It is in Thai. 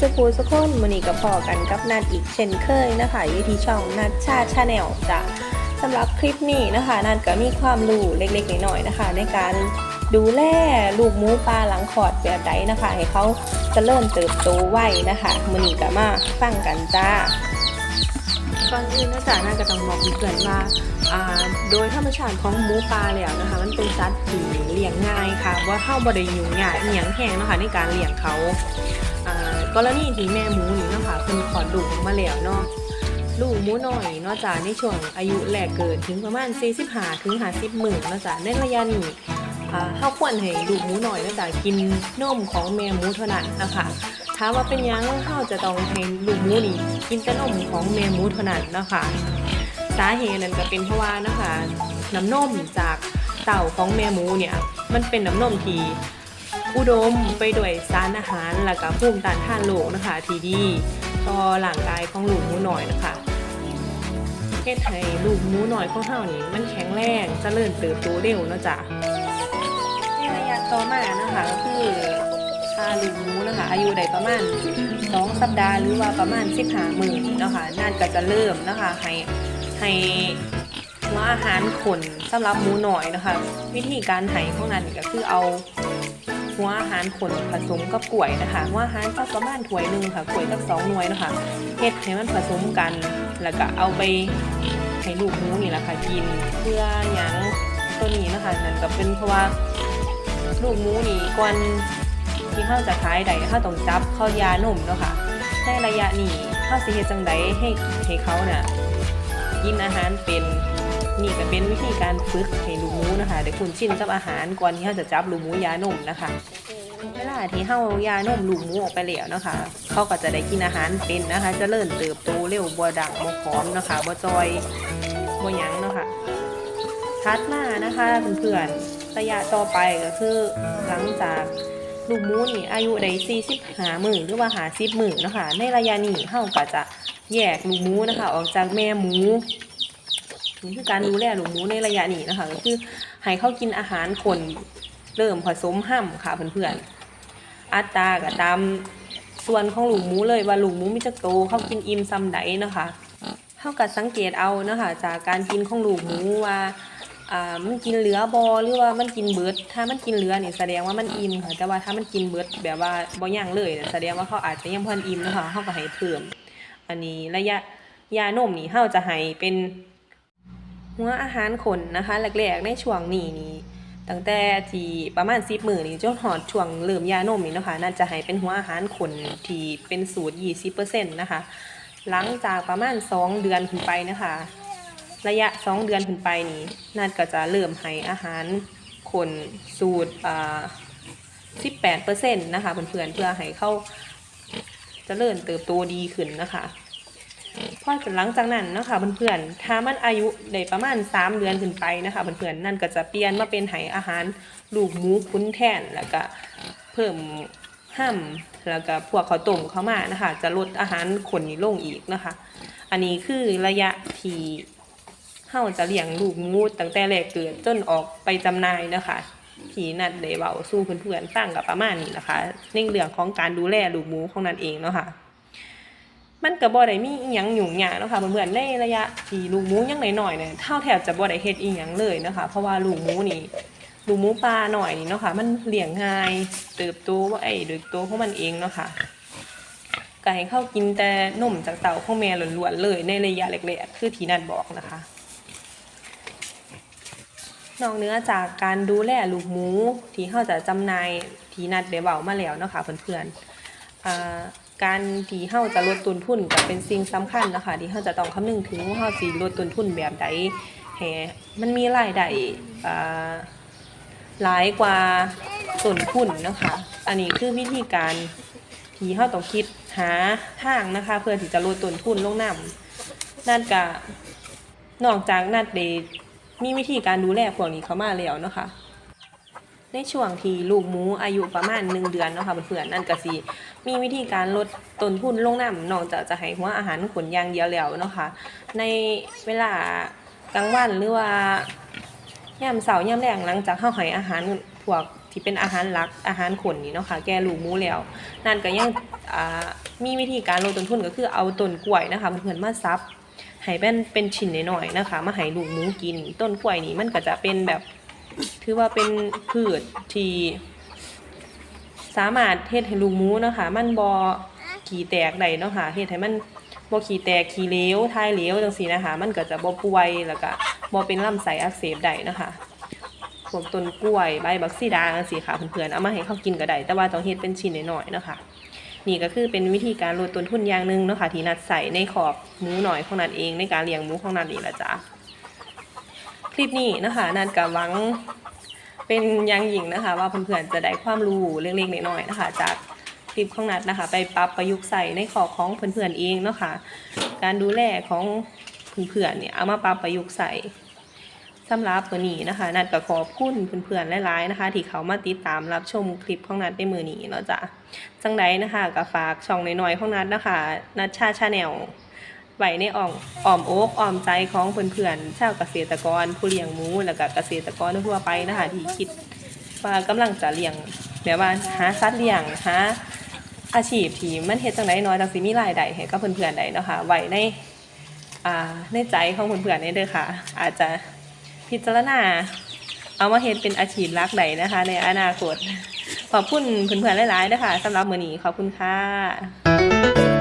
สุภูสุคนมือนี้กับพอกันกับนัดอีกเช่นเคยนะคะ อยู่ที่ช่องนัดชาชาแนลจ้ะสำหรับคลิปนี้นะคะนัดก็มีความรู้เล็กๆน้อยๆนะคะ ในการดูแลลูกหมูปลาหลังขอดแบบใดนะคะ ให้เขาเจะเริ่มเติบโตไวนะคะมือนี้ก็มาฟังกันจ้า ก่อนอื่นนะจ๊ะน่าจะต้องบอกเพื่อนว่าอ่าโดยธรรมชาติของหมูปลาแล้วนะคะ มันเป็นสัตว์ที่เลี้ยงง่ายค่ะว่าเข้าบริยุงยากเหียงแห้งนะคะในการเลี้ยงเขากรณีที่แม่หมูนี่นะคะเพิ่นขอดลูกมาแล้วเนาะลูกหมูน้อยเนาะจ้ะในช่วงอายุแรกเกิดถึงประมาณ 45ถึง50หมื่นเนาะจ้ะในระยะนี้อ่าเฮาควรให้ลูกหมูน้อยเนาะจ้ะกินนมของแม่หมูเท่านั้นนะคะามว่าเป็นยังเฮาจะต้องให้ลูกหมูนี่กินแต่นมของแม่หมูเท่านั้นนะคะสาเหตุนั้นก็เป็นเพราะว่านะคะน้ำนมจากเต่าของแม่หมูเนี่ยมันเป็นน้ำนมที่อุดมไปด้วยสารอาหารและก็ภูมิต้านทานโรคนะคะ ที่ดีต่อร่างกายของลูกหมูหน่อยนะคะเฮ็ดให้ลูกหมูหน่อยของเฮานี่มันแข็งแรงเจริญเติบโตเร็วเนาะจ้ะในระยะต่อมานะคะก็คือ ถ้าลูกหมูนะคะอายุได้ประมาณ2สัปดาห์หรือว่าประมาณ15มื้อเนาะค่ะนั่นก็จะเริ่มนะคะให้ให้หัวอาหารขนสำหรับหมูหน่อยนะคะ วิธีการไถของนั้นก็คือเอาหัวอาหารขนผสมกับกล้วยนะคะหัวอาหารสักประมาณถ้วยหนึ่งค่ะกล้วยสักสองหน่วยนะคะเฮ็ดให้มันผสมกันแล้วก็เอาไปให้ลูกหมูนี่แหละค่ะกินเพื่อหยังตัวนี้นะคะนั่นก็เป็นเพราะว่าลูกหมูนี่ก่อน ที่เขาจะขายได้เขาต้องจับเข้ายานุ่มเนาะค่ะในระยะนี้เขาสิเฮ็ดจังไดให้ให้เขาเนี่ยกินอาหารเป็นนี่ก็เป็นวิธีการฝึกให้ลูกหมูนะคะเดี๋ยวคุณชินกับอาหารก่อนที่เขาจะจับลูกหมูยานมนะคะเวลาที่เฮายานมลูกหมูออกไปแล้วนะคะเขาก็จะได้กินอาหารเป็นนะคะ จะเริ่มเติบโตเร็วบัวดังบัวหอมนะคะบัวจอยบัวหยังเนาะคะทัดมานะคะเพื่อนๆระยะต่อไปก็คือหลังจาก ลูกหมูนี่อายุได้40หาหมื่นหรือว่าหา10หมื่นเนาะคะในระยะนี้เฮาก็จะแยกลูกหมูนะคะออกจากแม่หมูนี่คือการดูแลลูกหมูในระยะนี้นะคะก็คือให้เขากินอาหารคนเริ่มผสมห้ำค่ะเพื่อนๆอัตรากับตามส่วนของลูกหมูเลยว่าลูกหมูมีจักโตเขากินอิ่มซ้ำใดนะคะเท่ากับสังเกตเอานะคะจากการกินของลูกหมูว่า อ่ามันกินเหลือบอหรือว่ามันกินเบิด ถ้ามันกินเหลือเนี่ยแสดงว่ามันอิ่มค่ะแต่ว่าถ้ามันกินเบิดแบบว่าบ่ย่างเลยเนี่ยแสดงว่าเขาอาจจะยังเพิ่นอิ่มนะคะเขาก็ให้เพิ่ม อันนี้ระยะยานมนี่เฮาจะให้เป็นหัวอาหารขนนะคะแรกๆในช่วงนี้นี่ตั้งแต่ที่ประมาณ10มื้อนี่จนหอดช่วงเริ่มยานมนี่นะคะน่าจะให้เป็นหัวอาหารขนที่เป็นสูตร20%นะคะ หลังจากประมาณ2เดือนขึ้นไปนะคะ ระยะ 2 เดือนขึ้นไปนี่น่าก็จะเริ่มให้อาหารขนสูตรอ่า18%นะคะเพื่อนๆเพื่อให้เข้าเจริญเติบโตดีขึ้นนะคะพอหลังจากนั้นนะคะเพื่อนๆถ้ามันอายุได้ประมาณ 3 เดือนขึ้นไปนะคะเพื่อนๆนั่นก็จะเปลี่ยนมาเป็นไหอาหารลูกหมูคุ้นแทนแล้วก็เพิ่มห้ำแล้วก็พวกข้าต้มเข้ามานะคะ จะลดอาหารคนนี้ลงอีกนะคะ อันนี้คือระยะที่ เฮาจะเลี้ยงลูกหมูตั้งแต่แรกเกิดจนออกไปจำหน่ายนะคะทีนัดได้เบาสู้เพื่อนๆฟังกับประมาณนี้นะคะในเรื่องของการดูแลลูกหมูของนั่นเองเนาะค่ะมันก็บ่ได้มีอีหยังยุ่งยากเนาะค่ะเพื่อนในระยะที่ลูกหมูยังหน้อยๆเนี่ยเท่าแทบจะบ่ได้เฮ็ดอีหยังเลยนะคะ เพราะว่าลูกหมูนี่ลูกหมูปลาหน่อยนี่เนาะค่ะมันเลี้ยงง่ายเติบโตว่าไอ้โดยตัวของมันเองเนาะค่ะก็ให้เข้ากินแต่นมจากเต่าของแม่ล้วนๆเลยในระยะแรกๆคือทีนัดบอกนะคะ นอกเนื้อจากการดูแลลูกหมู ที่เขาจะจำหน่ายที่นัดได้เบามาแล้วเนาะค่ะเพื่อนๆการที่เขาจะลดต้นทุนก็เป็นสิ่งสำคัญนะคะที่เขาจะต้องคำนึงถึงว่าเขาสิลดต้นทุนแบบใดให้มันมีรายได้หลายกว่าต้นทุนนะคะ อันนี้คือวิธีการที่เขาต้องคิดหาทางนะคะ เพื่อที่จะลดต้นทุนลงน้ำนั่นก็นอกจากนัดเด มีวิธีการดูแลพวกนี้เข้ามาแล้วเนาะค่ะในช่วงที่ลูกหมูอายุประมาณหนึ่งเดือนเนาะค่ะเพื่อนๆนั่นก็สิมีวิธีการลดต้นทุนลงน้ำนอกจากจะให้หัวอาหารขนยางเดียวแล้วเนาะค่ะในเวลากลางวันหรือว่ายามเสาร์ยามแรงหลังจากเฮาให้อาหารพวกที่เป็นอาหารหลักอาหารขนนี่เนาะค่ะแกลูกหมูแล้ว นั่นก็ยังมีวิธีการลดต้นทุนก็คือเอาต้นกล้วยนะคะเพื่อนๆมาซับ ให้เป็นเป็นชิ้นน้อยๆนะคะ มาให้ลูกหมูกิน ต้นกล้วยนี่มันก็จะเป็นแบบ ถือว่าเป็นพืชที่สามารถเฮ็ดให้ลูกหมูนะคะ มันบ่ขี้แตกได้เนาะค่ะเฮ็ดให้มันบ่ขี้แตกขี้เหลวทายเหลวจังซี่นะคะ มันก็จะบ่ป่วยแล้วก็บ่เป็นลำไส้อักเสบได้นะคะพวกต้นกล้วยใบบักซีดาจังซี่ค่ะเพื่อนๆเอามาให้เขากินก็ได้แต่ว่าต้องเฮ็ดเป็นชิ้นน้อยๆนะคะ นี่ก็คือเป็นวิธีการลดต้นทุนอย่างหนึ่งเนาะค่ะที่นัดใส่ในขอบหมูหน่อยของนัดเองในการเลี้ยงหมูของนัดนี่แหละจ้ะคลิปนี้นะคะนัดกับหวังเป็นยังยิ่งนะคะ ว่าเพื่อนๆจะได้ความรู้เล็กๆน้อยๆนะคะ จากคลิปของนัดนะคะ ไปปรับประยุกต์ใส่ในขอบของเพื่อนๆเองเนาะค่ะการดูแลของเพื่อนๆเนี่ยเอามาปรับประยุกต์ใส่ สำหรับมือนี้นะคะนัดก็ขอบคุณเพื่อนๆหลายๆนะคะ ที่เขามาติดตามรับชมคลิปของนัดในมือนี้เนาะจ้ะจังใดนะคะก็ฝากช่องน้อยๆของนัดนะคะนัดชาชาแนลไว้ในอ่องอ้อมโอ๊กอ้อมใจของเพื่อนๆชาวเกษตรกรผู้เลี้ยงหมูแล้วก็เกษตรกรทั่วไปนะคะที่คิดว่ากำลังจะเลี้ยงแบบว่าหาสัตว์เลี้ยงหาอาชีพที่มันเฮ็ดจังไดน้อยจังสิมีรายได้ให้กับเพื่อนๆได้เนาะคะไว้ในอ่าในใจของเพื่อนๆนี่เด้อค่ะ อาจจะ พิจารณา เอามาเฮ็ดเป็นอาชีพรักไหนะคะ ในอนาคต ขอบคุณเพื่อนๆหลายๆนะคะสำหรับมือนี้ขอบคุณค่ะ